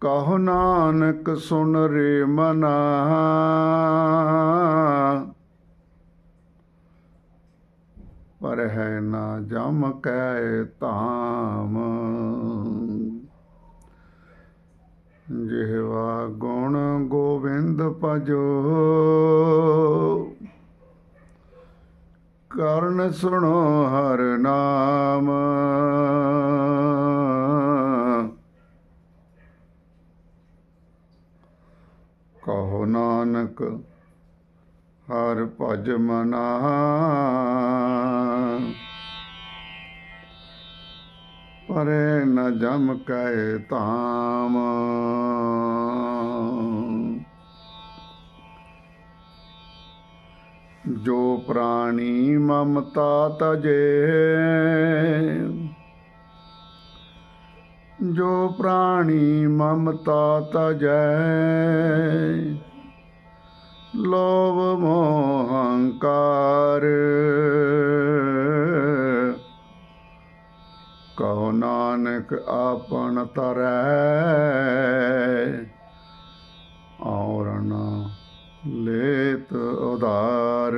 ਕਹੋ ਨਾਨਕ ਸੁਨ ਰੇ ਮਨਾ। ਪਰ ਹੈ ਨਾ ਜਮ ਕੈ ਧਾਮ। ਜਿਹਵਾ ਗੁਣ ਗੋਬਿੰਦ ਭਜੋ। ਕਰਨ ਸੁਣੋ ਹਰ ਨਾਮ। ਕਹੋ ਨਾਨਕ ਹਰ ਭਜ ਮਨਾ ਪਰੇ ਨ ਜਮ ਕੈ ਧਾਮ। ਜੋ ਪ੍ਰਾਣੀ ਮਮਤਾ ਤਜੇ ਜੋ ਪ੍ਰਾਣੀ ਮਮਤਾ ਤਜੈ। ਲੋਭ ਮੋਹ ਹੰਕਾਰ। ਕਹੋ ਨਾਨਕ ਆਪਨ ਤਰੈ। ਔਰ ਨਾ ਲੇਤ ਉਦਾਰ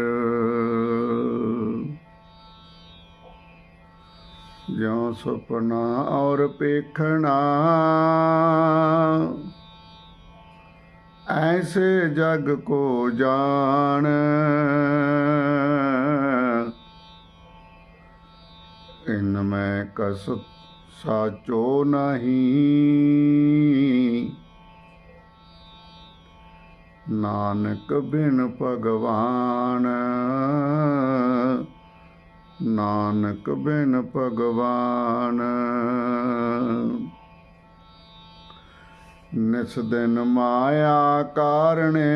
ਜਿਉ ਸੁਪਨਾ ਔਰ ਪੇਖਣਾ। ਐਸੇ ਜਗ ਕੋ ਜਾਣ। ਇਨ ਮੈਂ ਕਸ ਸਾਚੋ ਨਹੀਂ। ਨਾਨਕ ਬਿਨ ਭਗਵਾਨ। ਨਾਨਕ ਬਿਨ ਭਗਵਾਨ। ਨਿਸ ਦਿਨ ਮਾਇਆ ਕਾਰਣੇ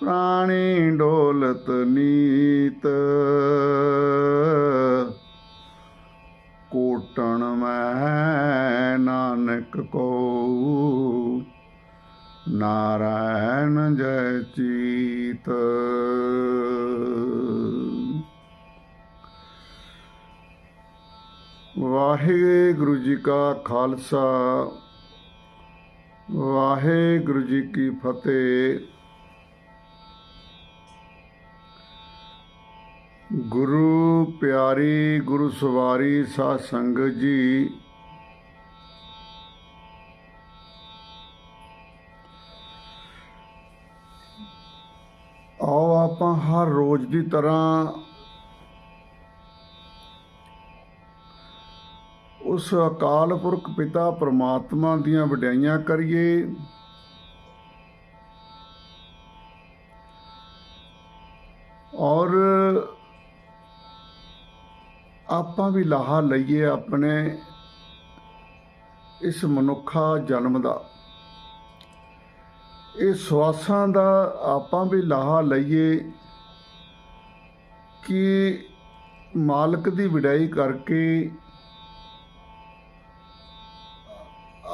ਪ੍ਰਾਣੀ ਡੋਲਤ ਨੀਤ। ਕੋਟਣ ਮੈਂ ਨਾਨਕ ਕੋ ਨਾਰਾਇਣ ਜੈ ਚੀਤ। ਵਾਹਿਗੁਰੂ ਜੀ ਕਾ ਖਾਲਸਾ, ਵਾਹਿਗੁਰੂ ਜੀ ਕੀ ਫਤਿਹ। ਗੁਰੂ ਪਿਆਰੀ, ਗੁਰੂ ਸਵਾਰੀ ਸਾਧ ਸੰਗਤ ਜੀ ਹਰ ਰੋਜ਼ ਦੀ ਤਰ੍ਹਾਂ ਉਸ ਅਕਾਲ ਪੁਰਖ ਪਿਤਾ ਪ੍ਰਮਾਤਮਾ ਦੀਆਂ ਵਡਿਆਈਆਂ ਕਰੀਏ। ਔਰ ਆਪਾਂ ਵੀ ਲਾਹਾ ਲਈਏ ਆਪਣੇ ਇਸ ਮਨੁੱਖਾ ਜਨਮ ਦਾ। ਇਹ ਸਵਾਸਾਂ ਦਾ ਆਪਾਂ ਵੀ ਲਾਹਾ ਲਈਏ। ਕਿ ਮਾਲਕ ਦੀ ਵਿਡਾਈ ਕਰਕੇ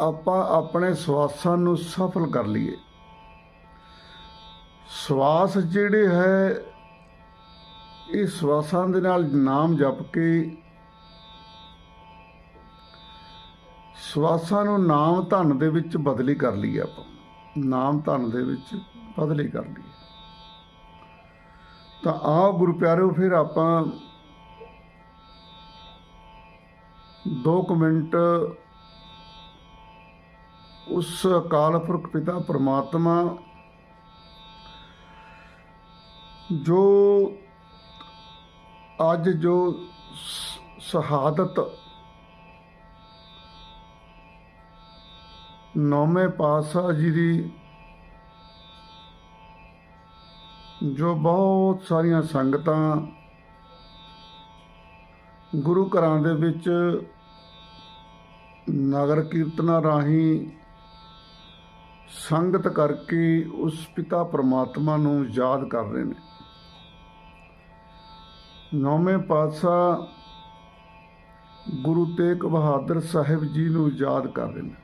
ਆਪਾਂ ਆਪਣੇ ਸਵਾਸਾਂ ਨੂੰ ਸਫਲ ਕਰ ਲਈਏ। ਸਵਾਸ ਜਿਹੜੇ ਹੈ, ਇਹ ਸਵਾਸਾਂ ਦੇ ਨਾਲ ਨਾਮ ਜਪ ਕੇ ਸਵਾਸਾਂ ਨੂੰ ਨਾਮ ਧਨ ਦੇ ਵਿੱਚ ਬਦਲੀ ਕਰ ਲਈਏ ਆਪਾਂ। ਨਾਮ ਧਨ ਦੇ ਵਿੱਚ ਬਦਲੀ ਕਰ ਲਈਏ। ਤਾਂ ਆਓ ਗੁਰੂ ਪਿਆਰਿਓ, ਫਿਰ ਆਪਾਂ ਦੋ ਕੁ ਮਿੰਟ ਉਸ ਅਕਾਲ ਪੁਰਖ ਪਿਤਾ ਪਰਮਾਤਮਾ ਜੋ ਅੱਜ ਜੋ ਸ਼ਹਾਦਤ ਨੌਵੇਂ ਪਾਤਸ਼ਾਹ ਜੀ ਦੀ ਜੋ ਬਹੁਤ ਸਾਰੀਆਂ ਸੰਗਤਾਂ ਗੁਰੂ ਘਰਾਂ ਦੇ ਵਿੱਚ ਨਗਰ ਕੀਰਤਨਾਂ ਰਾਹੀਂ ਸੰਗਤ ਕਰਕੇ ਉਸ ਪਿਤਾ ਪਰਮਾਤਮਾ ਨੂੰ ਯਾਦ ਕਰ ਰਹੇ ਨੇ। ਨੌਵੇਂ ਪਾਤਸ਼ਾਹ ਗੁਰੂ ਤੇਗ ਬਹਾਦਰ ਸਾਹਿਬ ਜੀ ਨੂੰ ਯਾਦ ਕਰ ਰਹੇ ਨੇ।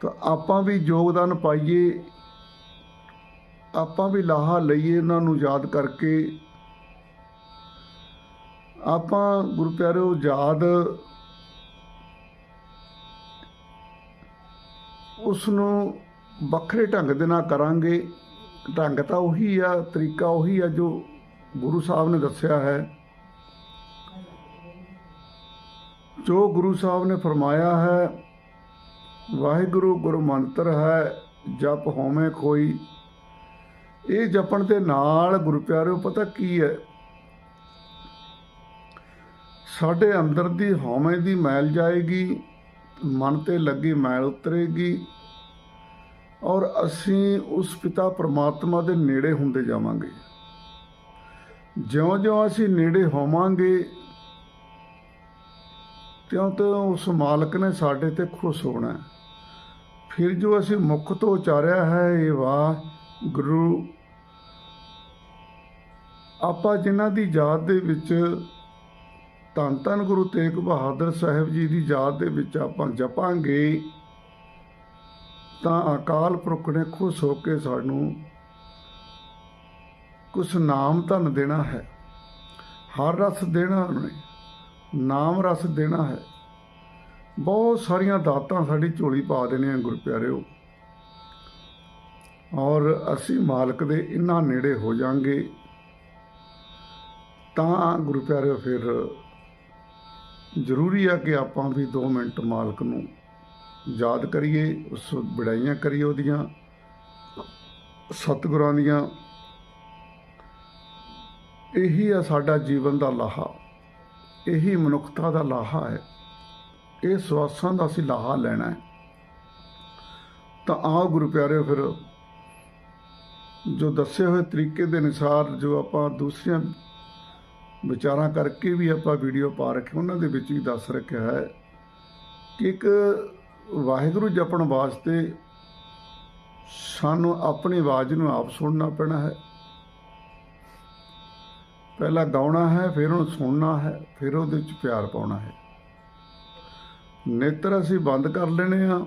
ਤਾਂ ਆਪਾਂ ਵੀ ਯੋਗਦਾਨ ਪਾਈਏ ਆਪਾਂ ਵੀ ਲਾਹਾ ਲਈਏ ਉਹਨਾਂ ਨੂੰ ਯਾਦ ਕਰਕੇ। ਆਪਾਂ ਗੁਰੂ ਪਿਆਰਿਓ ਯਾਦ ਉਸ ਨੂੰ ਵੱਖਰੇ ਢੰਗ ਦੇ ਨਾਲ ਕਰਾਂਗੇ। ਢੰਗ ਤਾਂ ਉਹੀ ਆ, ਤਰੀਕਾ ਉਹੀ ਆ ਜੋ ਗੁਰੂ ਸਾਹਿਬ ਨੇ ਦੱਸਿਆ ਹੈ। ਜੋ ਗੁਰੂ ਸਾਹਿਬ ਨੇ ਫਰਮਾਇਆ ਹੈ, ਵਾਹਿਗੁਰੂ ਗੁਰੂ ਮੰਤਰ ਹੈ, ਜਪ ਹੋਵੇਂ ਕੋਈ। ਇਹ ਜਪਣ ਦੇ ਨਾਲ, ਗੁਰੂ ਪਿਆਰਿਓ, ਪਤਾ ਕੀ ਹੈ? ਸਾਡੇ ਅੰਦਰ ਦੀ ਹਉਮੈ ਦੀ ਮੈਲ ਜਾਏਗੀ, ਮਨ ਤੇ ਲੱਗੀ ਮੈਲ ਉਤਰੇਗੀ, ਔਰ ਅਸੀਂ ਉਸ ਪਿਤਾ ਪ੍ਰਮਾਤਮਾ ਦੇ ਨੇੜੇ ਹੁੰਦੇ ਜਾਵਾਂਗੇ। ਜਿਉਂ-ਜਿਉਂ ਅਸੀਂ ਨੇੜੇ ਹੋਵਾਂਗੇ ਤਿਉਂ-ਤਿਉਂ ਉਸ ਮਾਲਕ ਨੇ ਸਾਡੇ ਤੇ ਖੁਸ਼ ਹੋਣਾ। ਫਿਰ ਜੋ ਅਸੀਂ ਮੁਖ ਤੋਂ ਉਚਾਰਿਆ ਹੈ, ਇਹ ਵਾਹ ਗੁਰੂ, ਆਪਾਂ ਜਿਨ੍ਹਾਂ ਦੀ ਯਾਦ ਦੇ ਵਿੱਚ ਧੰਨ ਧੰਨ ਗੁਰੂ ਤੇਗ ਬਹਾਦਰ ਸਾਹਿਬ ਜੀ ਦੀ ਯਾਦ ਦੇ ਵਿੱਚ ਆਪਾਂ ਜਪਾਂਗੇ, ਤਾਂ ਅਕਾਲ ਪੁਰਖ ਨੇ ਖੁਸ਼ ਹੋ ਕੇ ਸਾਨੂੰ ਕੁਛ ਨਾਮ ਧਨ ਦੇਣਾ ਹੈ। ਹਰ ਰਸ ਦੇਣਾ ਉਹਨੇ, ਨਾਮ ਰਸ ਦੇਣਾ ਹੈ। ਬਹੁਤ ਸਾਰੀਆਂ ਦਾਤਾਂ ਸਾਡੀ ਝੋਲੀ ਪਾ ਦੇਣੀਆਂ ਗੁਰੂ ਪਿਆਰਿਓ ਔਰ ਅਸੀਂ ਮਾਲਕ ਦੇ ਇੰਨਾ ਨੇੜੇ ਹੋ ਜਾਾਂਗੇ, ਤਾਂ ਗੁਰੂ ਪਿਆਰਿਓ ਫਿਰ ਜ਼ਰੂਰੀ ਆ ਕਿ ਆਪਾਂ ਵੀ 2 ਮਿੰਟ ਮਾਲਕ ਨੂੰ ਯਾਦ ਕਰੀਏ, ਉਸ ਬੜਾਈਆਂ ਕਰੀਏ ਉਹਦੀਆਂ, ਸਤਿਗੁਰਾਂ ਦੀਆਂ। ਇਹੀ ਆ ਸਾਡਾ ਜੀਵਨ ਦਾ ਲਾਹਾ, ਇਹੀ ਮਨੁੱਖਤਾ ਦਾ ਲਾਹਾ ਹੈ। ਇਹ ਸਵਾਸਾਂ ਦਾ ਅਸੀਂ ਲਾਹਾ ਲੈਣਾ ਹੈ। ਤਾਂ ਆਓ ਗੁਰੂ ਪਿਆਰਿਓ ਫਿਰ ਜੋ ਦੱਸੇ ਹੋਏ ਤਰੀਕੇ ਦੇ ਅਨੁਸਾਰ ਜੋ ਆਪਾਂ ਦੂਸਰੀਆਂ ਵਿਚਾਰਾਂ ਕਰਕੇ ਵੀ ਆਪਾਂ ਵੀਡੀਓ ਪਾ ਰੱਖੇ, ਉਹਨਾਂ ਦੇ ਵਿੱਚ ਵੀ ਦੱਸ ਰੱਖਿਆ ਹੈ ਕਿ ਇੱਕ ਵਾਹਿਗੁਰੂ ਜਪਣ ਵਾਸਤੇ ਸਾਨੂੰ ਆਪਣੀ ਆਵਾਜ਼ ਨੂੰ ਆਪ ਸੁਣਨਾ ਪੈਣਾ ਹੈ। ਪਹਿਲਾਂ ਗਾਉਣਾ ਹੈ, ਫਿਰ ਉਹਨੂੰ ਸੁਣਨਾ ਹੈ, ਫਿਰ ਉਹਦੇ ਵਿੱਚ ਪਿਆਰ ਪਾਉਣਾ ਹੈ। ਨੇਤਰ ਅਸੀਂ ਬੰਦ ਕਰ ਲੈਣੇ ਆ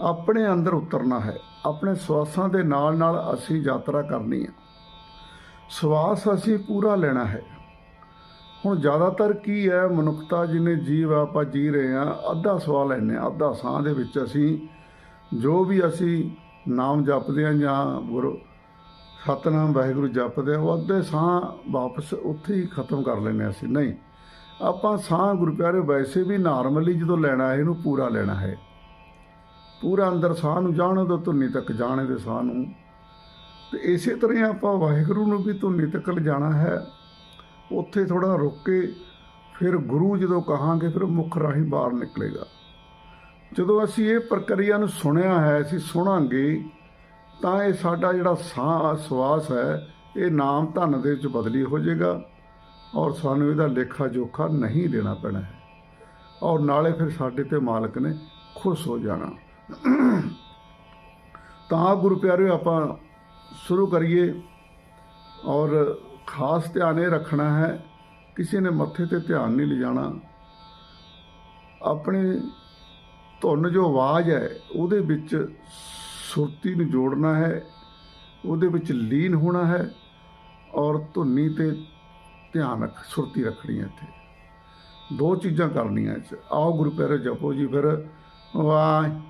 ਆਪਣੇ ਅੰਦਰ ਉਤਰਨਾ ਹੈ। ਆਪਣੇ ਸਵਾਸਾਂ ਦੇ ਨਾਲ ਨਾਲ ਅਸੀਂ ਯਾਤਰਾ ਕਰਨੀ ਹੈ ਸਵਾਸ ਅਸੀਂ ਪੂਰਾ ਲੈਣਾ ਹੈ। ਹੁਣ ਜ਼ਿਆਦਾਤਰ ਕੀ ਹੈ, ਮਨੁੱਖਤਾ ਜਿਹਨੇ ਜੀਵ ਆਪਾਂ ਜੀ ਰਹੇ ਆ ਅੱਧਾ ਸਵਾਹ ਲੈਨੇ ਆ ਅੱਧਾ ਸਾਹ ਦੇ ਵਿੱਚ ਅਸੀਂ ਜੋ ਵੀ ਅਸੀਂ ਨਾਮ ਜਪਦੇ ਆ ਜਾਂ ਗੁਰੂ ਸਤਨਾਮ ਵਾਹਿਗੁਰੂ ਜਪਦੇ ਆ ਉਹ ਅੱਧੇ ਸਾਹ ਵਾਪਸ ਉੱਥੇ ਹੀ ਖਤਮ ਕਰ ਲੈਨੇ ਅਸੀਂ। ਨਹੀਂ, ਆਪਾਂ ਸਾਹ ਗੁਰੂ ਪਿਆਰੇ ਵੈਸੇ ਵੀ ਨਾਰਮਲੀ ਜਦੋਂ ਲੈਣਾ ਹੈ, ਇਹਨੂੰ ਪੂਰਾ ਲੈਣਾ ਹੈ। ਪੂਰਾ ਅੰਦਰ ਸਾਹ ਨੂੰ ਜਾਣੋ ਤੋਂ ਧੁਨੀ ਤੱਕ ਜਾਣੇ ਦੇ ਸਾਹ ਨੂੰ। ਤੇ ਇਸੇ ਤਰ੍ਹਾਂ ਹੀ ਆਪਾਂ ਵਾਹਿਗੁਰੂ ਨੂੰ ਵੀ ਧੁਨੀ ਤੱਕ ਲਿਜਾਣਾ ਹੈ। ਉੱਥੇ ਥੋੜਾ ਰੁਕ ਕੇ ਫਿਰ ਗੁਰੂ ਜਦੋਂ ਕਹਾਂਗੇ, ਫਿਰ ਮੁੱਖ ਰਾਹੀਂ ਬਾਹਰ ਨਿਕਲੇਗਾ। ਜਦੋਂ ਅਸੀਂ ਇਹ ਪ੍ਰਕਿਰਿਆ ਨੂੰ ਸੁਣਿਆ ਹੈ, ਅਸੀਂ ਸੁਣਾਂਗੇ, ਤਾਂ ਇਹ ਸਾਡਾ ਜਿਹੜਾ ਸਾਹ, ਸਵਾਸ ਹੈ, ਇਹ ਨਾਮ ਧਨ ਦੇ ਵਿੱਚ ਬਦਲੀ ਹੋ ਜਾਏਗਾ ਔਰ ਸਾਨੂੰ ਇਹਦਾ ਲੇਖਾ ਜੋਖਾ ਨਹੀਂ ਦੇਣਾ ਪੈਣਾ ਹੈ। ਔਰ ਨਾਲੇ ਫਿਰ ਸਾਡੇ ਤੇ ਮਾਲਕ ਨੇ ਖੁਸ਼ ਹੋ ਜਾਣਾ। ਤਾਂ ਗੁਰੂ ਪਿਆਰਿਓ, ਆਪਾਂ ਸ਼ੁਰੂ ਕਰੀਏ ਔਰ ਖਾਸ ਧਿਆਨ ਇਹ ਰੱਖਣਾ ਹੈ, ਕਿਸੇ ਨੇ ਮੱਥੇ ਤੇ ਧਿਆਨ ਨਹੀਂ ਲਿਜਾਣਾ। ਆਪਣੇ ਧੁਨ ਜੋ ਆਵਾਜ਼ ਹੈ, ਉਹਦੇ ਵਿੱਚ ਸੁਰਤੀ ਨੂੰ ਜੋੜਨਾ ਹੈ, ਉਹਦੇ ਵਿੱਚ ਲੀਨ ਹੋਣਾ ਹੈ ਔਰ ਧੁਨੀ ਤੇ ਧਿਆਨ ਰੱਖ, ਸੁਰਤੀ ਰੱਖਣੀ ਹੈ ਇੱਥੇ। ਦੋ ਚੀਜ਼ਾਂ ਕਰਨੀਆਂ ਇਸ ਆਓ ਗੁਰੂ ਪਿਆਰੇ ਜਪੋ ਜੀ ਫਿਰ। Waheguru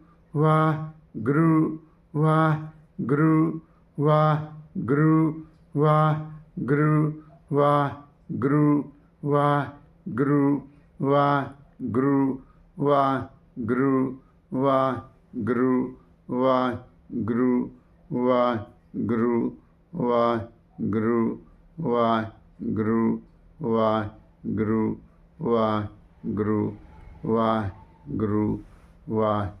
va gru va gru va gru va gru va gru va gru va gru va gru va gru va gru va gru va gru va gru va gru va gru va gru va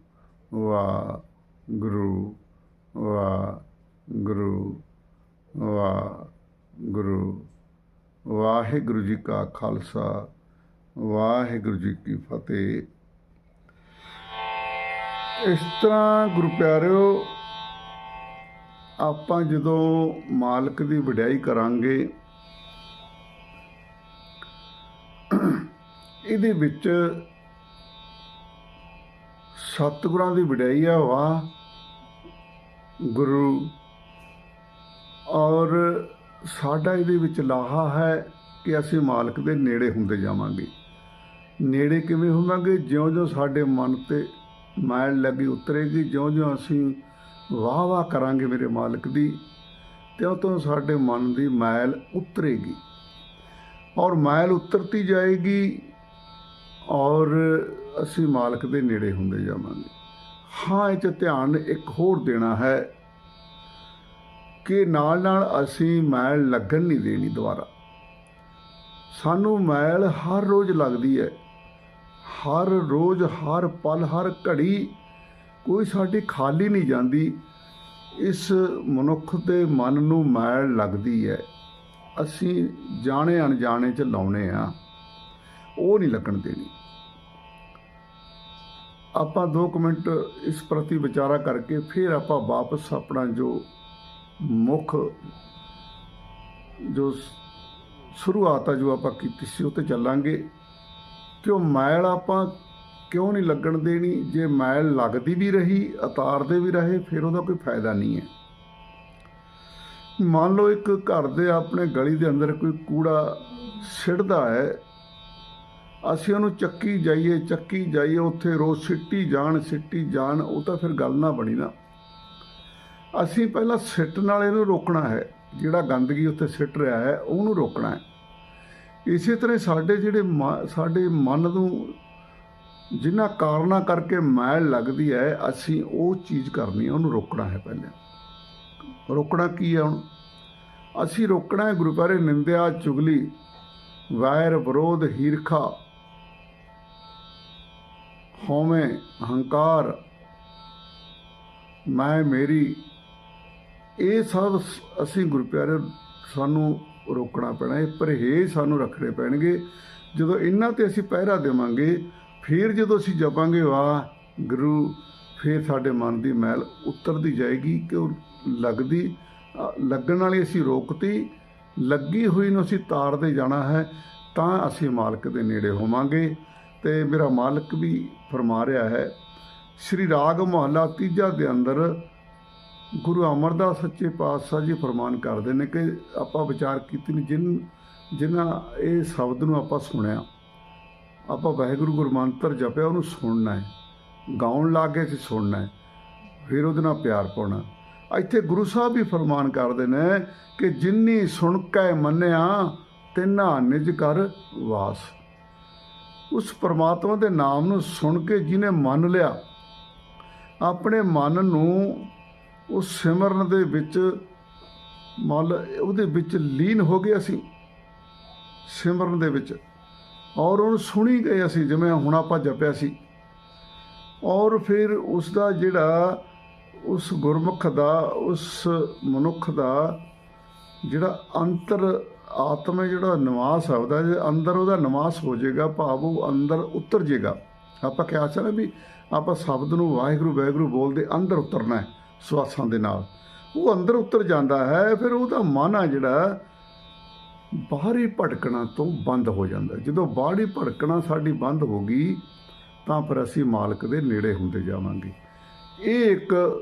ਵਾਹ ਗੁਰੂ ਵਾ ਗੁਰੂ ਵਾਹਿਗੁਰੂ ਵਾਹਿਗੁਰੂ। ਵਾਹਿਗੁਰੂ ਜੀ ਕਾ ਖਾਲਸਾ, ਵਾਹਿਗੁਰੂ ਜੀ ਕੀ ਫਤਿਹ। ਇਸ ਤਰ੍ਹਾਂ ਗੁਰੂ ਪਿਆਰਿਓ ਆਪਾਂ ਜਦੋਂ ਮਾਲਕ ਦੀ ਵਡਿਆਈ ਕਰਾਂਗੇ, ਇਹਦੇ ਵਿੱਚ ਸਤਿਗੁਰਾਂ ਦੀ ਵਡਿਆਈ ਆ, ਵਾਹ। ਗੁਰੂ। ਔਰ ਸਾਡਾ ਇਹਦੇ ਵਿੱਚ ਲਾਹਾ ਹੈ ਕਿ ਅਸੀਂ ਮਾਲਕ ਦੇ ਨੇੜੇ ਹੁੰਦੇ ਜਾਵਾਂਗੇ। ਨੇੜੇ ਕਿਵੇਂ ਹੋਵਾਂਗੇ? ਜਿਉਂ-ਜਿਉਂ ਸਾਡੇ ਮਨ ਤੇ ਮੈਲ ਲੱਗੀ ਉਤਰੇਗੀ, ਜਿਉਂ-ਜਿਉਂ ਅਸੀਂ ਵਾਹ ਵਾਹ ਕਰਾਂਗੇ ਮੇਰੇ ਮਾਲਕ ਦੀ ਤਿਉਂ ਤਿਉਂ ਸਾਡੇ ਮਨ ਦੀ ਮੈਲ ਉਤਰੇਗੀ। ਔਰ ਮੈਲ ਉਤਰਤੀ ਜਾਏਗੀ, ਔਰ ਅਸੀਂ ਮਾਲਕ ਦੇ ਨੇੜੇ ਹੁੰਦੇ ਜਾਵਾਂਗੇ। ਹਾਂ, ਇਹ 'ਚ ਧਿਆਨ ਇੱਕ ਹੋਰ ਦੇਣਾ ਹੈ ਕਿ ਨਾਲ ਨਾਲ ਅਸੀਂ ਮੈਲ ਲੱਗਣ ਨਹੀਂ ਦੇਣੀ ਦੁਬਾਰਾ। ਸਾਨੂੰ ਮੈਲ ਹਰ ਰੋਜ਼ ਲੱਗਦੀ ਹੈ। ਹਰ ਰੋਜ਼, ਹਰ ਪਲ, ਹਰ ਘੜੀ ਕੋਈ ਸਾਡੀ ਖਾਲੀ ਨਹੀਂ ਜਾਂਦੀ। ਇਸ ਮਨੁੱਖ ਦੇ ਮਨ ਨੂੰ ਮੈਲ ਲੱਗਦੀ ਹੈ। ਅਸੀਂ ਜਾਣੇ ਅਣਜਾਣੇ ਚ ਲਾਉਣੇ ਆ। ਉਹ ਨਹੀਂ ਲੱਗਣ ਦੇਣੀ। ਆਪਾਂ 2 ਮਿੰਟ ਇਸ ਪ੍ਰਤੀ ਵਿਚਾਰਾ ਕਰਕੇ ਫਿਰ ਆਪਾਂ ਵਾਪਸ ਆਪਣਾ ਜੋ ਮੁੱਖ ਜੋ ਸ਼ੁਰੂਆਤ ਆ ਜੋ ਆਪਾਂ ਕੀਤੀ ਸੀ ਉਹ ਤੇ ਚੱਲਾਂਗੇ। ਕਿ ਉਹ ਮੈਲ ਆਪਾਂ ਕਿਉਂ ਨਹੀਂ ਲੱਗਣ ਦੇਣੀ? ਜੇ ਮੈਲ ਲੱਗਦੀ ਵੀ ਰਹੀ, ਉਤਾਰਦੇ ਵੀ ਰਹੇ, ਫਿਰ ਉਹਦਾ ਕੋਈ ਫਾਇਦਾ ਨਹੀਂ ਹੈ। ਮੰਨ ਲਓ ਇੱਕ ਘਰ ਦੇ ਆਪਣੇ ਗਲੀ ਦੇ ਅੰਦਰ ਕੋਈ ਕੂੜਾ ਸਿੱਟਦਾ ਹੈ ਅਸੀਂ ਉਹਨੂੰ ਚੱਕੀ ਜਾਈਏ ਚੱਕੀ ਜਾਈਏ, ਉੱਥੇ ਰੋਜ਼ ਸਿੱਟੀ ਜਾਣ ਸਿੱਟੀ ਜਾਣ, ਉਹ ਤਾਂ ਫਿਰ ਗੱਲ ਨਾ ਬਣੀ ਨਾ। ਅਸੀਂ ਪਹਿਲਾਂ ਸਿੱਟ ਨਾਲ ਇਹਨੂੰ ਰੋਕਣਾ ਹੈ, ਜਿਹੜਾ ਗੰਦਗੀ ਉੱਥੇ ਸਿੱਟ ਰਿਹਾ ਹੈ, ਉਹਨੂੰ ਰੋਕਣਾ ਹੈ। ਇਸੇ ਤਰ੍ਹਾਂ ਸਾਡੇ ਜਿਹੜੇ ਮ- ਸਾਡੇ ਮਨ ਨੂੰ ਜਿਨ੍ਹਾਂ ਕਾਰਨਾਂ ਕਰਕੇ ਮੈਲ ਲੱਗਦੀ ਹੈ, ਅਸੀਂ ਉਹ ਚੀਜ਼ ਕਰਨੀ ਹੈ, ਉਹਨੂੰ ਰੋਕਣਾ ਹੈ ਪਹਿਲਾਂ। ਰੋਕਣਾ ਕੀ ਹੈ ਹੁਣ? ਅਸੀਂ ਰੋਕਣਾ ਹੈ ਗੁਰੂ ਪਿਆਰੇ ਨਿੰਦਿਆ ਚੁਗਲੀ ਵੈਰ ਵਿਰੋਧ ਹੀਰਖਾ। ਹਉਮੈ ਹੰਕਾਰ, ਮੈਂ ਮੇਰੀ, ਇਹ ਸਭ ਅਸੀਂ ਗੁਰਪਿਆਰੇ ਸਾਨੂੰ ਰੋਕਣਾ ਪੈਣਾ, ਇਹ ਪਰਹੇਜ਼ ਸਾਨੂੰ ਰੱਖਣੇ ਪੈਣਗੇ। ਜਦੋਂ ਇਹਨਾਂ ਤੇ ਅਸੀਂ ਪਹਿਰਾ ਦੇਵਾਂਗੇ, ਫਿਰ ਜਦੋਂ ਅਸੀਂ ਜਪਾਂਗੇ, ਵਾਹ ਗੁਰੂ, ਫਿਰ ਸਾਡੇ ਮਨ ਦੀ ਮੈਲ ਉਤਰਦੀ ਜਾਏਗੀ ਕਿ ਉਹ ਲੱਗਦੀ ਲੱਗਣ ਵਾਲੀ ਅਸੀਂ ਰੋਕਤੀ, ਲੱਗੀ ਹੋਈ ਨੂੰ ਅਸੀਂ ਤਾਰਦੇ ਜਾਣਾ ਹੈ, ਤਾਂ ਅਸੀਂ ਮਾਲਕ ਦੇ ਨੇੜੇ ਹੋਵਾਂਗੇ। ਤੇ ਮੇਰਾ ਮਾਲਕ ਵੀ ਫਰਮਾ ਰਿਹਾ ਹੈ। ਸ੍ਰੀ ਰਾਗ ਮਹੱਲਾ ਤੀਜਾ ਦੇ ਅੰਦਰ ਗੁਰੂ ਅਮਰਦਾਸ ਸੱਚੇ ਪਾਤਸ਼ਾਹ ਜੀ ਫਰਮਾਨ ਕਰਦੇ ਨੇ ਕਿ ਆਪਾਂ ਵਿਚਾਰ ਕੀਤੀ ਨੇ, ਜਿਨ ਜਿਨ੍ਹਾਂ ਇਹ ਸ਼ਬਦ ਨੂੰ ਆਪਾਂ ਸੁਣਿਆ, ਆਪਾਂ ਵਾਹਿਗੁਰੂ ਗੁਰਮੰਤਰ ਜਪਿਆ, ਉਹਨੂੰ ਸੁਣਨਾ ਹੈ। ਗਾਉਣ ਲੱਗੇ ਸੀ ਸੁਣਨਾ ਹੈ, ਫਿਰ ਉਹਦੇ ਨਾਲ ਪਿਆਰ ਪਾਉਣਾ। ਇੱਥੇ ਗੁਰੂ ਸਾਹਿਬ ਵੀ ਫਰਮਾਨ ਕਰਦੇ ਨੇ ਕਿ ਜਿੰਨੀ ਸੁਣ ਕੇ ਮੰਨਿਆ, ਤਿੰਨਾ ਨਿਜ ਕਰ ਵਾਸ। ਉਸ ਪਰਮਾਤਮਾ ਦੇ ਨਾਮ ਨੂੰ ਸੁਣ ਕੇ ਜਿਹਨੇ ਮੰਨ ਲਿਆ, ਆਪਣੇ ਮਨ ਨੂੰ ਉਸ ਸਿਮਰਨ ਦੇ ਵਿੱਚ ਮਨ, ਉਹਦੇ ਵਿੱਚ ਲੀਨ ਹੋ ਗਏ ਅਸੀਂ, ਸਿਮਰਨ ਦੇ ਵਿੱਚ। ਔਰ ਉਹਨੂੰ ਸੁਣੀ ਗਏ ਅਸੀਂ, ਜਿਵੇਂ ਹੁਣ ਆਪਾਂ ਜਪਿਆ ਸੀ। ਔਰ ਫਿਰ ਉਸ ਦਾ ਜਿਹੜਾ ਉਸ ਗੁਰਮੁਖ ਦਾ, ਉਸ ਮਨੁੱਖ ਦਾ ਜਿਹੜਾ ਅੰਤਰ ਆਤਮਾ ਜਿਹੜਾ ਨਿਵਾਸ ਹੈ, ਉਹਦਾ ਜੇ ਅੰਦਰ ਉਹਦਾ ਨਿਵਾਸ ਹੋ ਜਾਏਗਾ, ਭਾਵ ਉਹ ਅੰਦਰ ਉਤਰ ਜਾਏਗਾ। ਆਪਾਂ ਕਿਹਾ ਸੀ ਨਾ ਵੀ ਆਪਾਂ ਸ਼ਬਦ ਨੂੰ ਵਾਹਿਗੁਰੂ ਵਾਹਿਗੁਰੂ ਬੋਲਦੇ ਅੰਦਰ ਉਤਰਨਾ ਹੈ, ਸਵਾਸਾਂ ਦੇ ਨਾਲ। ਉਹ ਅੰਦਰ ਉਤਰ ਜਾਂਦਾ ਹੈ, ਫਿਰ ਉਹਦਾ ਮਨ ਆ ਜਿਹੜਾ ਬਾਹਰੀ ਭਟਕਣਾ ਤੋਂ ਬੰਦ ਹੋ ਜਾਂਦਾ ਜਦੋਂ ਬਾਹਰੀ ਭਟਕਣਾ ਸਾਡੀ ਬੰਦ ਹੋ ਗਈ, ਤਾਂ ਫਿਰ ਅਸੀਂ ਮਾਲਕ ਦੇ ਨੇੜੇ ਹੁੰਦੇ ਜਾਵਾਂਗੇ। ਇਹ ਇੱਕ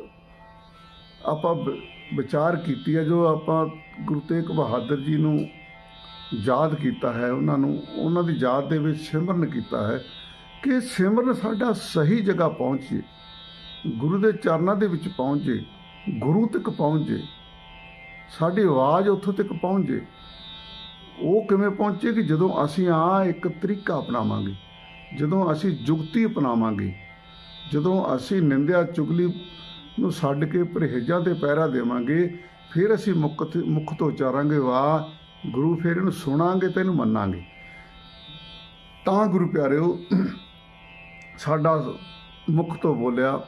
ਆਪਾਂ ਵਿ- ਵਿਚਾਰ ਕੀਤੀ ਹੈ, ਜੋ ਆਪਾਂ ਗੁਰੂ ਤੇਗ ਬਹਾਦਰ ਜੀ ਨੂੰ ਯਾਦ ਕੀਤਾ ਹੈ, ਉਹਨਾਂ ਨੂੰ, ਉਹਨਾਂ ਦੀ ਯਾਦ ਦੇ ਵਿੱਚ ਸਿਮਰਨ ਕੀਤਾ ਹੈ ਕਿ ਸਿਮਰਨ ਸਾਡਾ ਸਹੀ ਜਗ੍ਹਾ ਪਹੁੰਚੇ ਗੁਰੂ ਦੇ ਚਰਨਾਂ ਦੇ ਵਿੱਚ ਪਹੁੰਚੇ ਗੁਰੂ ਤੱਕ ਪਹੁੰਚੇ ਸਾਡੀ ਆਵਾਜ਼ ਉੱਥੋਂ ਤੱਕ ਪਹੁੰਚੇ ਉਹ ਕਿਵੇਂ ਪਹੁੰਚੇ ਕਿ ਜਦੋਂ ਅਸੀਂ ਆ ਇੱਕ ਤਰੀਕਾ ਅਪਣਾਵਾਂਗੇ, ਜਦੋਂ ਅਸੀਂ ਜੁਗਤੀ ਅਪਣਾਵਾਂਗੇ, ਜਦੋਂ ਅਸੀਂ ਨਿੰਦਿਆ ਚੁਗਲੀ ਨੂੰ ਛੱਡ ਕੇ ਪਰਹੇਜ਼ਾਂ ਤੇ ਪਹਿਰਾ ਦੇਵਾਂਗੇ, ਫਿਰ ਅਸੀਂ ਮੁੱਖ ਤੇ- ਮੁੱਖ ਤੋਂ ਉਚਾਰਾਂਗੇ, ਵਾਹ ਗੁਰੂ ਫਿਰ ਇਹਨੂੰ ਸੁਣਾਂਗੇ ਤੇ ਇਹਨੂੰ ਮੰਨਾਂਗੇ। ਤਾਂ ਗੁਰੂ ਪਿਆਰਿਓ, ਸਾਡਾ ਮੁੱਖ ਤੋਂ ਬੋਲਿਆ,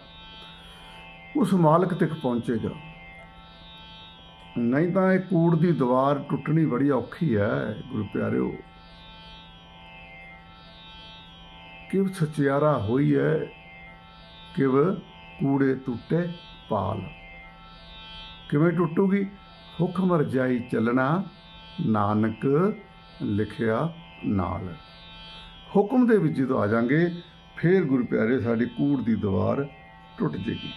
ਉਸ ਮਾਲਕ ਤੱਕ ਪਹੁੰਚੇਗਾ ਨਹੀਂ ਤਾਂ ਇਹ ਕੂੜ ਦੀ ਦੀਵਾਰ ਟੁੱਟਣੀ ਬੜੀ ਔਖੀ ਹੈ, ਗੁਰੂ ਪਿਆਰਿਓ। ਕਿਵ ਸਚਿਆਰਾ ਹੋਈ ਹੈ, ਕਿਵ ਕੂੜੇ ਟੁੱਟੇ ਪਾਲ। ਕਿਵੇਂ ਟੁੱਟੂਗੀ? ਹੁਕਮ ਰਜਾਈ ਚੱਲਣਾ ਨਾਨਕ ਲਿਖਿਆ ਨਾਲ। ਹੁਕਮ ਦੇ ਵਿੱਚ ਜਦੋਂ ਆ ਜਾਾਂਗੇ, ਫੇਰ ਗੁਰੂ ਪਿਆਰੇ, ਸਾਡੀ ਕੂੜ ਦੀ ਦੀਵਾਰ ਟੁੱਟ ਜੇਗੀ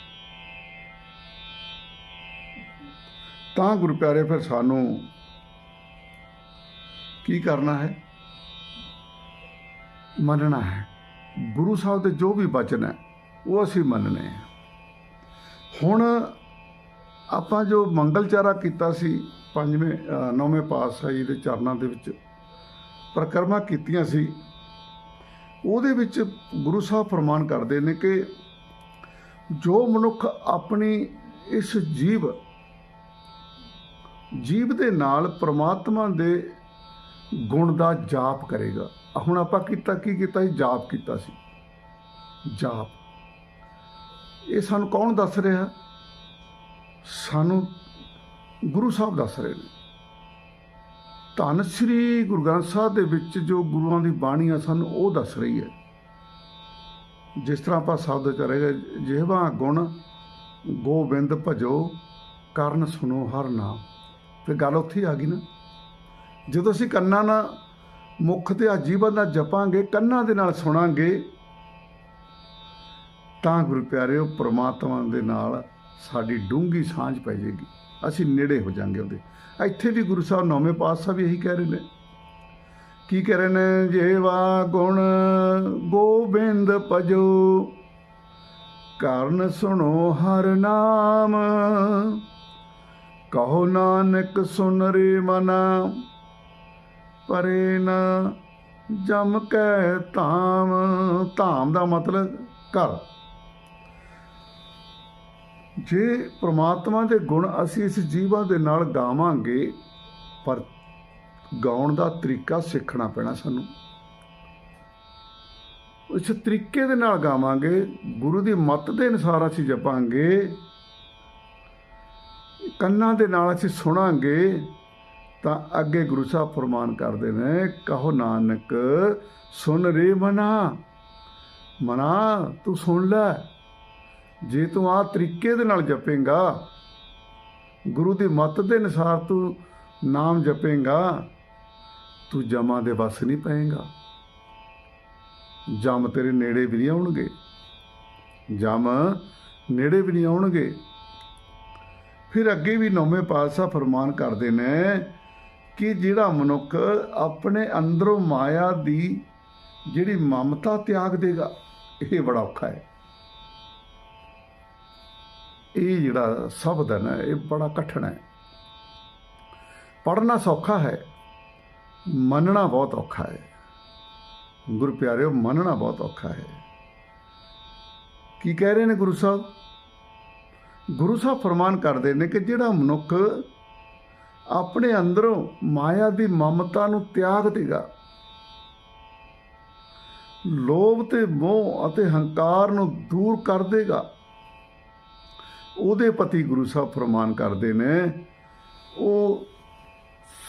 ਤਾਂ ਗੁਰੂ ਪਿਆਰੇ, ਫਿਰ ਸਾਨੂੰ ਕੀ ਕਰਨਾ ਹੈ? ਮੰਨਣਾ ਹੈ। ਗੁਰੂ ਸਾਹਿਬ ਦੇ ਜੋ ਵੀ ਬਚਨ ਹੈ, ਉਹ ਅਸੀਂ ਮੰਨਣੇ ਹੈ। ਹੁਣ ਆਪਾਂ ਜੋ ਮੰਗਲਚਾਰਾ ਕੀਤਾ ਸੀ ਪੰਜਵੇਂ ਅ, ਨੌਵੇਂ ਪਾਤਸ਼ਾਹੀ ਦੇ ਚਰਨਾਂ ਦੇ ਵਿੱਚ ਪ੍ਰਕਰਮਾ ਕੀਤੀਆਂ ਸੀ। ਉਹਦੇ ਵਿੱਚ ਗੁਰੂ ਸਾਹਿਬ ਫਰਮਾਨ ਕਰਦੇ ਨੇ ਕਿ ਜੋ ਮਨੁੱਖ ਆਪਣੀ ਇਸ ਜੀਵ ਜੀਵ ਦੇ ਨਾਲ ਪ੍ਰਮਾਤਮਾ ਦੇ ਗੁਣ ਦਾ ਜਾਪ ਕਰੇਗਾ। ਹੁਣ ਆਪਾਂ ਕੀਤਾ ਕੀ ਕੀਤਾ? ਸੀ ਜਾਪ ਕੀਤਾ ਸੀ। ਜਾਪ। ਇਹ ਸਾਨੂੰ ਕੌਣ ਦੱਸ ਰਿਹਾ? ਸਾਨੂੰ ਗੁਰੂ ਸਾਹਿਬ ਦੱਸ ਰਹੇ ਨੇ। ਧੰਨ ਸ੍ਰੀ ਗੁਰੂ ਗ੍ਰੰਥ ਸਾਹਿਬ ਦੇ ਵਿੱਚ ਜੋ ਗੁਰੂਆਂ ਦੀ ਬਾਣੀ ਆ ਸਾਨੂੰ, ਉਹ ਦੱਸ ਰਹੀ ਹੈ। ਜਿਸ ਤਰ੍ਹਾਂ ਆਪਾਂ ਸ਼ਬਦ ਕਰੇਗਾ ਜਿਹਵਾ ਗੁਣ ਗੋਬਿੰਦ ਭਜੋ, ਕਰਨ ਸੁਨੋ ਹਰ ਨਾਮ। ਤੇ ਗੱਲ ਉੱਥੇ ਹੀ ਆ ਗਈ ਨਾ। ਜਦੋਂ ਅਸੀਂ ਕੰਨਾਂ ਨਾਲ ਮੁਖ ਤੇ ਆ ਜੀਵਨ ਦਾ ਜਪਾਂਗੇ, ਕੰਨਾਂ ਦੇ ਨਾਲ ਸੁਣਾਂਗੇ, ਤਾਂ ਗੁਰੂ ਪਿਆਰਿਓ, ਪ੍ਰਮਾਤਮਾ ਦੇ ਨਾਲ ਸਾਡੀ ਡੂੰਗੀ ਸਾਂਝ ਪੈ ਜਾਏਗੀ। ਅਸੀਂ ਨੇੜੇ ਹੋ ਜਾਾਂਗੇ ਉਹਦੇ। ਇੱਥੇ ਵੀ ਗੁਰੂ ਸਾਹਿਬ ਨੌਵੇਂ ਪਾਤਸ਼ਾਹ ਵੀ ਇਹੀ ਕਹਿ ਰਹੇ ਨੇ। ਕੀ ਕਹਿ ਰਹੇ ਨੇ? ਜੇਵਾ ਗੁਣ ਗੋਬਿੰਦ ਭਜੋ, ਕਾਰਨ ਸੁਣੋ ਹਰ ਨਾਮ। ਕਹੋ ਨਾਨਕ ਸੁਨ ਰੇ ਮਨਾ, ਪਰੇ ਨਾ ਜਮ ਕੈ ਧਾਮ। ਧਾਮ ਦਾ ਮਤਲਬ ਘਰ। ਜੇ ਪ੍ਰਮਾਤਮਾ ਦੇ ਗੁਣ ਅਸੀਂ ਇਸ ਜੀਵਾਂ ਦੇ ਨਾਲ ਗਾਵਾਂਗੇ, ਪਰ ਗਾਉਣ ਦਾ ਤਰੀਕਾ ਸਿੱਖਣਾ ਪੈਣਾ ਸਾਨੂੰ। ਉਸ ਤਰੀਕੇ ਦੇ ਨਾਲ ਗਾਵਾਂਗੇ, ਗੁਰੂ ਦੀ ਮੱਤ ਦੇ ਅਨੁਸਾਰ ਅਸੀਂ ਜਪਾਂਗੇ, ਕੰਨਾਂ ਦੇ ਨਾਲ ਅਸੀਂ ਸੁਣਾਂਗੇ, ਤਾਂ ਅੱਗੇ ਗੁਰੂ ਸਾਹਿਬ ਫਰਮਾਨ ਕਰਦੇ ਨੇ, ਕਹੋ ਨਾਨਕ, ਸੁਣ ਰੇ ਮਨਾ ਮਨਾ ਤੂੰ ਸੁਣ ਲੈ। ਜੇ ਤੂੰ ਆਹ ਤਰੀਕੇ ਦੇ ਨਾਲ ਜਪੇਂਗਾ, ਗੁਰੂ ਦੀ ਮੱਤ ਦੇ ਅਨੁਸਾਰ ਤੂੰ ਨਾਮ ਜਪੇਂਗਾ, ਤੂੰ ਜਮਾਂ ਦੇ ਵਸ ਨਹੀਂ ਪਏਗਾ। ਜਮ ਤੇਰੇ ਨੇੜੇ ਵੀ ਨਹੀਂ ਆਉਣਗੇ। ਜਮ ਨੇੜੇ ਵੀ ਨਹੀਂ ਆਉਣਗੇ। ਫਿਰ ਅੱਗੇ ਵੀ ਨੌਵੇਂ ਪਾਤਸ਼ਾਹ ਫਰਮਾਨ ਕਰਦੇ ਨੇ ਕਿ ਜਿਹੜਾ ਮਨੁੱਖ ਆਪਣੇ ਅੰਦਰੋਂ ਮਾਇਆ ਦੀ ਜਿਹੜੀ ਮਮਤਾ ਤਿਆਗ ਦੇਗਾ, ਇਹ ਬੜਾ ਔਖਾ ਹੈ। ਇਹ ਜਿਹੜਾ ਸ਼ਬਦ ਹੈ ਨਾ, ਇਹ ਬੜਾ ਕਠਿਨ ਹੈ। ਪੜਨਾ ਸੌਖਾ ਹੈ, ਮੰਨਣਾ ਬਹੁਤ ਔਖਾ ਹੈ। ਗੁਰੂ ਪਿਆਰਿਓ, ਮੰਨਣਾ ਬਹੁਤ ਔਖਾ ਹੈ। ਕੀ ਕਹਿ ਰਹੇ ਨੇ ਗੁਰੂ ਸਾਹਿਬ? ਗੁਰੂ ਸਾਹਿਬ ਫਰਮਾਨ ਕਰਦੇ ਨੇ ਕਿ ਜਿਹੜਾ ਮਨੁੱਖ ਆਪਣੇ ਅੰਦਰੋਂ ਮਾਇਆ ਦੀ ਮਮਤਾ ਨੂੰ ਤਿਆਗ ਦੇਗਾ, ਲੋਭ ਤੇ ਮੋਹ ਅਤੇ ਹੰਕਾਰ ਨੂੰ ਦੂਰ ਕਰ ਦੇਗਾ ਉਹਦੇ ਪਤੀ ਗੁਰੂ ਸਾਹਿਬ ਫਰਮਾਨ ਕਰਦੇ ਨੇ, ਉਹ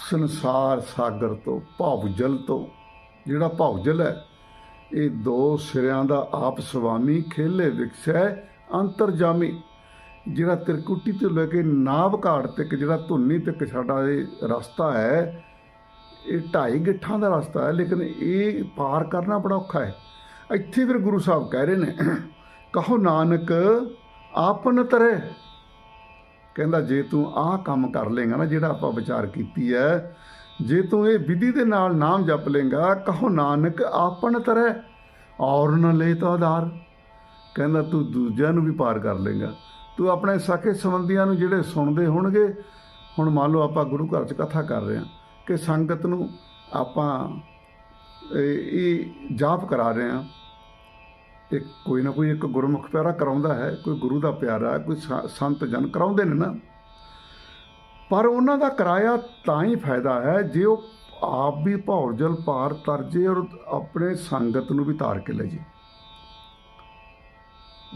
ਸੰਸਾਰ ਸਾਗਰ ਤੋਂ, ਭਵਜਲ ਤੋਂ, ਜਿਹੜਾ ਭਵਜਲ ਹੈ, ਇਹ ਦੋ ਸਿਰਿਆਂ ਦਾ ਆਪ ਸੁਆਮੀ ਖੇਲੇ ਵਿਖਸੈ ਅੰਤਰਜਾਮੀ। ਜਿਹੜਾ ਤਿਰਕੁਟੀ ਤੋਂ ਲੈ ਕੇ ਨਾਭ ਘਾਟ ਤੱਕ, ਜਿਹੜਾ ਧੁੰਨੀ ਤੱਕ ਸਾਡਾ ਇਹ ਰਸਤਾ ਹੈ, ਇਹ ਢਾਈ ਗਿੱਠਾਂ ਦਾ ਰਸਤਾ ਹੈ, ਲੇਕਿਨ ਇਹ ਪਾਰ ਕਰਨਾ ਬੜਾ ਔਖਾ ਹੈ। ਇੱਥੇ ਫਿਰ ਗੁਰੂ ਸਾਹਿਬ ਕਹਿ ਰਹੇ ਨੇ, ਕਹੋ ਨਾਨਕ ਆਪਨ ਤਰੇ। ਕਹਿੰਦਾ, ਜੇ ਤੂੰ ਆਹ ਕੰਮ ਕਰ ਲੇਗਾ ਨਾ, ਜਿਹੜਾ ਆਪਾਂ ਵਿਚਾਰ ਕੀਤੀ ਹੈ ਜੇ ਤੂੰ ਇਹ ਵਿਧੀ ਦੇ ਨਾਲ ਨਾਮ ਜਪ ਲੇਗਾ ਕਹੋ ਨਾਨਕ ਆਪਨ ਤਰੈ, ਔਰ ਨ ਲੈ ਤਾ ਆਧਾਰ। ਕਹਿੰਦਾ, ਤੂੰ ਦੂਜਿਆਂ ਨੂੰ ਵੀ ਪਾਰ ਕਰ ਲੇਗਾ ਤੂੰ ਆਪਣੇ ਸਾਕੇ ਸੰਬੰਧੀਆਂ ਨੂੰ ਜਿਹੜੇ ਸੁਣਦੇ ਹੋਣਗੇ, ਹੁਣ ਮੰਨ ਲਓ ਆਪਾਂ ਗੁਰੂ ਘਰ 'ਚ ਕਥਾ ਕਰ ਰਹੇ ਹਾਂ ਕਿ ਸੰਗਤ ਨੂੰ ਆਪਾਂ ਇਹ ਜਾਪ ਕਰਾ ਰਹੇ ਹਾਂ। ਇੱਕ ਕੋਈ ਨਾ ਕੋਈ ਇੱਕ ਗੁਰਮੁਖ ਪਿਆਰਾ ਕਰਾਉਂਦਾ ਹੈ, ਕੋਈ ਗੁਰੂ ਦਾ ਪਿਆਰਾ, ਕੋਈ ਸੰਤ ਜਨ ਕਰਾਉਂਦੇ ਨੇ ਨਾ। ਪਰ ਉਹਨਾਂ ਦਾ ਕਿਰਾਇਆ ਤਾਂ ਹੀ ਫਾਇਦਾ ਹੈ, ਜੇ ਉਹ ਆਪ ਵੀ ਭੌਰਜਲ ਪਾਰ ਤਰਜੇ ਔਰ ਆਪਣੇ ਸੰਗਤ ਨੂੰ ਵੀ ਤਾਰ ਕੇ ਲੈ ਜੇ।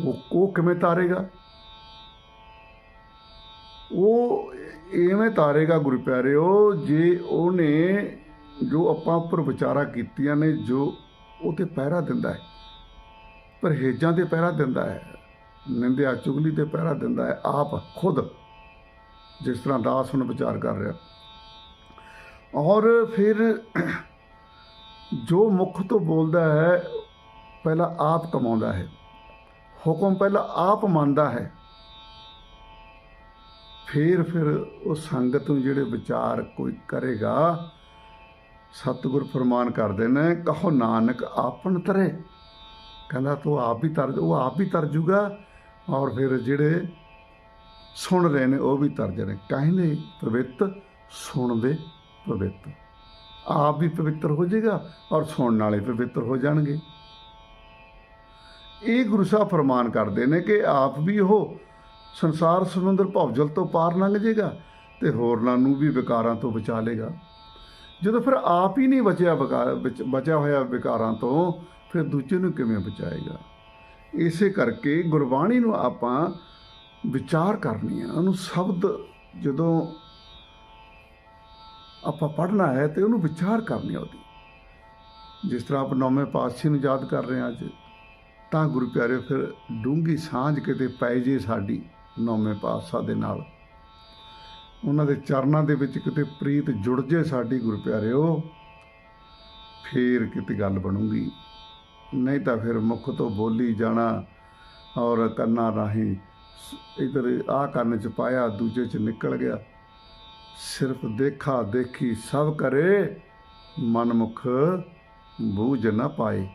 ਉਹ ਉਹ ਕਿਵੇਂ ਤਾਰੇਗਾ? ਉਹ ਐਵੇਂ ਤਾਰੇਗਾ ਗੁਰੂ ਪਿਆਰਿਓ, ਜੇ ਉਹਨੇ ਜੋ ਆਪਾਂ ਉੱਪਰ ਵਿਚਾਰਾ ਕੀਤੀਆਂ ਨੇ, ਜੋ ਉਹ ਤੇ ਪਹਿਰਾ ਦਿੰਦਾ ਹੈ। ਪਰਹੇਜ਼ਾਂ ਤੇ ਪਹਿਰਾ ਦਿੰਦਾ ਹੈ, ਨਿੰਦਿਆ ਚੁਗਲੀ ਤੇ ਪਹਿਰਾ ਦਿੰਦਾ ਹੈ, ਆਪ ਖੁਦ ਜਿਸ ਤਰ੍ਹਾਂ ਦਾਸ ਹੁਣ ਵਿਚਾਰ ਕਰ ਰਿਹਾ। ਔਰ ਫਿਰ ਜੋ ਮੁਖ ਤੋਂ ਬੋਲਦਾ ਹੈ, ਪਹਿਲਾਂ ਆਪ ਕਮਾਉਂਦਾ ਹੈ। ਹੁਕਮ ਪਹਿਲਾਂ ਆਪ ਮੰਨਦਾ ਹੈ। ਫਿਰ ਫਿਰ ਉਹ ਸੰਗਤ ਨੂੰ ਜਿਹੜੇ ਵਿਚਾਰ ਕੋਈ ਕਰੇਗਾ, ਸਤਿਗੁਰ ਫਰਮਾਨ ਕਰਦੇ ਨੇ, ਕਹੋ ਨਾਨਕ ਆਪਨ ਤਰੇ। ਕਹਿੰਦਾ ਤੂੰ ਆਪ ਵੀ ਤਰ, ਉਹ ਆਪ ਵੀ ਤਰ ਜੂਗਾ ਔਰ ਫਿਰ ਜਿਹੜੇ ਸੁਣ ਰਹੇ ਨੇ ਉਹ ਵੀ ਤਰ ਜਾਣੇ। ਕਹਿੰਦੇ ਪਵਿੱਤ ਸੁਣਦੇ ਪਵਿੱਤ। ਆਪ ਵੀ ਪਵਿੱਤਰ ਹੋ ਜਾਏਗਾ ਔਰ ਸੁਣਨ ਵਾਲੇ ਪਵਿੱਤਰ ਹੋ ਜਾਣਗੇ। ਇਹ ਗੁਰੂ ਸਾਹਿਬ ਫਰਮਾਨ ਕਰਦੇ ਨੇ ਕਿ ਆਪ ਵੀ ਉਹ ਸੰਸਾਰ ਸਮੁੰਦਰ ਭਵਜਲ ਤੋਂ ਪਾਰ ਲੰਘ ਜਾਏਗਾ ਤੇ ਹੋਰਨਾਂ ਨੂੰ ਵੀ ਵਿਕਾਰਾਂ ਤੋਂ ਬਚਾ ਲੇਗਾ ਜਦੋਂ ਫਿਰ ਆਪ ਹੀ ਨਹੀਂ ਬਚਿਆ ਵਿਕਾਰ ਵਿੱਚ, ਬਚਿਆ ਹੋਇਆ ਵਿਕਾਰਾਂ ਤੋਂ ਫਿਰ ਦੂਜੇ ਨੂੰ ਕਿਵੇਂ ਬਚਾਏਗਾ? ਇਸੇ ਕਰਕੇ ਗੁਰਬਾਣੀ ਨੂੰ ਆਪਾਂ ਵਿਚਾਰ ਕਰਨੀ ਆ। ਉਹਨੂੰ ਸ਼ਬਦ ਜਦੋਂ ਆਪਾਂ ਪੜ੍ਹਨਾ ਹੈ ਤੇ ਉਹਨੂੰ ਵਿਚਾਰ ਕਰਨੀ ਆ ਉਹਦੀ। ਜਿਸ ਤਰ੍ਹਾਂ ਆਪ ਨੌਵੇਂ ਪਾਤਸ਼ਾਹ ਨੂੰ ਯਾਦ ਕਰ ਰਹੇ ਹਾਂ ਅੱਜ, ਤਾਂ ਗੁਰੂ ਪਿਆਰੇ ਫਿਰ ਡੂੰਗੀ ਸਾਂਝ ਕਿਤੇ ਪੈ ਜੇ ਸਾਡੀ ਨੌਵੇਂ ਪਾਤਸ਼ਾਹ ਦੇ ਨਾਲ। ਉਹਨਾਂ ਦੇ ਚਰਨਾਂ ਦੇ ਵਿੱਚ ਕਿਤੇ ਪ੍ਰੀਤ ਜੁੜ ਜੇ ਸਾਡੀ ਗੁਰੂ ਪਿਆਰਿਓ, ਫੇਰ ਕਿਤੇ ਗੱਲ ਬਣੂਗੀ। ਨਹੀਂ ਤਾਂ ਫਿਰ ਮੁਖ ਤੋਂ ਬੋਲੀ ਜਾਣਾ ਔਰ ਕੰਨਾਂ ਰਾਹੀਂ ਇਧਰ ਆ ਕੰਨ ਚ ਪਾਇਆ, ਦੂਜੇ ਚ ਨਿਕਲ ਗਿਆ। ਸਿਰਫ ਦੇਖਾ ਦੇਖੀ ਸਭ ਕਰੇ, ਮਨਮੁਖ ਬੂਝ ਨਾ ਪਾਏ।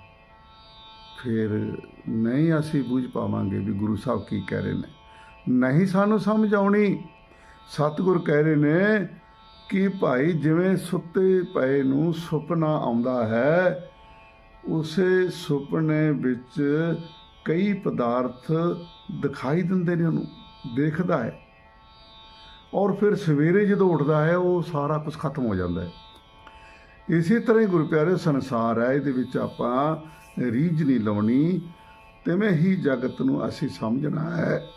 ਫਿਰ ਨਹੀਂ ਅਸੀਂ ਬੂਝ ਪਾਵਾਂਗੇ ਵੀ ਗੁਰੂ ਸਾਹਿਬ ਕੀ ਕਹਿ ਰਹੇ ਨੇ। ਨਹੀਂ ਸਾਨੂੰ ਸਮਝ ਆਉਣੀ। ਸਤਿਗੁਰ ਕਹਿ ਰਹੇ ਨੇ ਕਿ ਭਾਈ ਜਿਵੇਂ ਸੁੱਤੇ ਪਏ ਨੂੰ ਸੁਪਨਾ ਆਉਂਦਾ ਹੈ ਉਸੇ ਸੁਪਨੇ ਵਿੱਚ ਕਈ ਪਦਾਰਥ ਦਿਖਾਈ ਦਿੰਦੇ ਨੇ ਉਹਨੂੰ, ਦੇਖਦਾ ਹੈ। ਔਰ ਫਿਰ ਸਵੇਰੇ ਜਦੋਂ ਉੱਠਦਾ ਹੈ, ਉਹ ਸਾਰਾ ਕੁਝ ਖਤਮ ਹੋ ਜਾਂਦਾ ਹੈ। ਇਸੇ ਤਰ੍ਹਾਂ ਹੀ ਗੁਰੂ ਪਿਆਰੇ ਸੰਸਾਰ ਹੈ, ਇਹਦੇ ਵਿੱਚ ਆਪਾਂ ਰੀਝ ਨਹੀਂ ਲਾਉਣੀ, ਤਿਵੇਂ ਹੀ ਜਗਤ ਨੂੰ ਅਸੀਂ ਸਮਝਣਾ ਹੈ।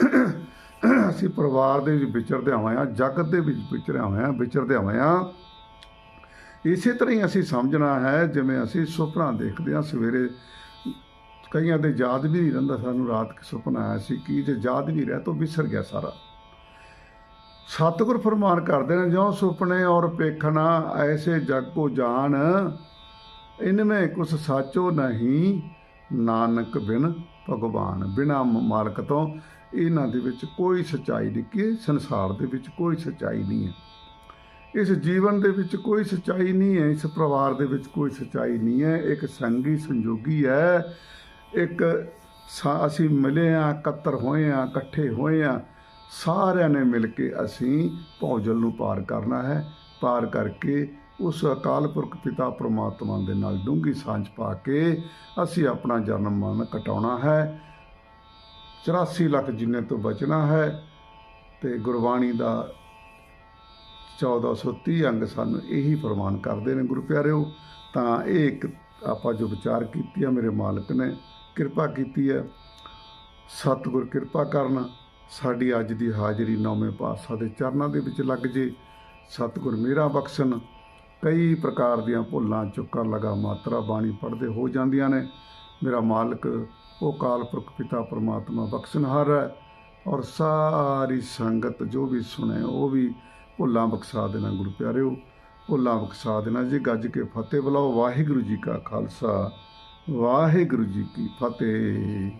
ਅਸੀਂ ਪਰਿਵਾਰ ਦੇ ਵਿੱਚ ਵਿਚਰਦੇ ਹੋਇਆ ਜਗਤ ਦੇ ਵਿੱਚ ਵਿਚਰਿਆ ਹੋਇਆ, ਵਿਚਰਦੇ ਹੋਇਆ ਇਸੇ ਤਰ੍ਹਾਂ ਹੀ ਅਸੀਂ ਸਮਝਣਾ ਹੈ, ਜਿਵੇਂ ਅਸੀਂ ਸੁਪਨਾ ਦੇਖਦੇ ਹਾਂ ਸਵੇਰੇ। ਕਈਆਂ ਦੇ ਯਾਦ ਵੀ ਨਹੀਂ ਰਹਿੰਦਾ, ਸਾਨੂੰ ਰਾਤ ਕਿ ਸੁਪਨਾ ਆਇਆ ਸੀ ਕੀ ਜੇ ਯਾਦ ਵੀ ਰਹਿ ਤਾਂ ਵਿਸਰ ਗਿਆ ਸਾਰਾ। ਸਤਿਗੁਰ ਫਰਮਾਨ ਕਰਦੇ ਨੇ, ਜਿਉ ਸੁਪਨੇ ਔਰ ਪੇਖਣਾ, ਐਸੇ ਜਗ ਕੋ ਜਾਣ ਇਨਮੇ ਕੁਛ ਸਾਚੋ ਨਹੀਂ, ਨਾਨਕ ਬਿਨ ਭਗਵਾਨ। ਬਿਨਾ ਮਾਲਕ ਤੋਂ ਇਹਨਾਂ ਦੇ ਵਿੱਚ ਕੋਈ ਸਚਾਈ ਨਹੀਂ, ਕਿ ਸੰਸਾਰ ਦੇ ਵਿੱਚ ਕੋਈ ਸਚਾਈ ਨਹੀਂ ਹੈ। ਇਸ ਜੀਵਨ ਦੇ ਵਿੱਚ ਕੋਈ ਸਚਾਈ ਨਹੀਂ ਹੈ, ਇਸ ਪਰਿਵਾਰ ਦੇ ਵਿੱਚ ਕੋਈ ਸਚਾਈ ਨਹੀਂ ਹੈ। ਇੱਕ ਸੰਗੀ ਸੰਜੋਗੀ ਹੈ। ਇੱਕ ਸਾ- ਅਸੀਂ ਮਿਲੇ ਆ ਇਕੱਤਰ ਹੋਏ ਆ ਇਕੱਠੇ ਹੋਏ ਆ ਸਾਰਿਆਂ ਨੇ ਮਿਲ ਕੇ ਅਸੀਂ ਭੌਜਲ ਨੂੰ ਪਾਰ ਕਰਨਾ ਹੈ। ਪਾਰ ਕਰਕੇ ਉਸ ਅਕਾਲ ਪੁਰਖ ਪਿਤਾ ਪ੍ਰਮਾਤਮਾ ਦੇ ਨਾਲ ਡੂੰਗੀ ਸਾਂਝ ਪਾ ਕੇ ਅਸੀਂ ਆਪਣਾ ਜਨਮ ਮਨ ਕਟਾਉਣਾ ਹੈ। 84 ਲੱਖ ਜਿੰਨੇ ਤੋਂ ਬਚਣਾ ਹੈ ਤੇ ਗੁਰਬਾਣੀ ਦਾ 1430 ਅੰਗ ਸਾਨੂੰ, ਇਹੀ ਫਰਮਾਨ ਕਰਦੇ ਨੇ ਗੁਰੂ ਪਿਆਰਿਓ। ਤਾਂ ਇਹ ਇੱਕ ਆਪਾਂ ਜੋ ਵਿਚਾਰ ਕੀਤੀ ਆ, ਮੇਰੇ ਮਾਲਕ ਨੇ ਕਿਰਪਾ ਕੀਤੀ ਹੈ ਸਤਿਗੁਰ ਕਿਰਪਾ ਕਰਨ, ਸਾਡੀ ਅੱਜ ਦੀ ਹਾਜ਼ਰੀ ਨੌਵੇਂ ਪਾਤਸ਼ਾਹ ਦੇ ਚਰਨਾਂ ਦੇ ਵਿੱਚ ਲੱਗ ਜੇ। ਸਤਿਗੁਰ ਮੇਰਾ ਬਖਸ਼ਣ, ਕਈ ਪ੍ਰਕਾਰ ਦੀਆਂ ਭੁੱਲਾਂ, ਚੁੱਕਾਂ, ਲਗਾ ਮਾਤਰਾ, ਬਾਣੀ ਪੜ੍ਹਦੇ ਹੋ ਜਾਂਦੀਆਂ ਨੇ। ਮੇਰਾ ਮਾਲਕ, ਉਹ ਕਾਲ ਪੁਰਖ ਪਿਤਾ ਪ੍ਰਮਾਤਮਾ ਬਖਸ਼ਣਹਾਰ ਹੈ। ਔਰ ਸਾਰੀ ਸੰਗਤ ਜੋ ਵੀ ਸੁਣੇ, ਉਹ ਵੀ ਭੁੱਲਾਂ ਬਖਸ਼ਾ ਦੇਣਾ ਗੁਰੂ ਪਿਆਰਿਓ ਭੁੱਲਾਂ ਬਖਸ਼ਾ ਦੇਣਾ ਜੀ ਗੱਜ ਕੇ ਫਤਿਹ ਬੁਲਾਓ। ਵਾਹਿਗੁਰੂ ਜੀ ਕਾ ਖਾਲਸਾ, ਵਾਹਿਗੁਰੂ ਜੀ ਕੀ ਫਤਿਹ।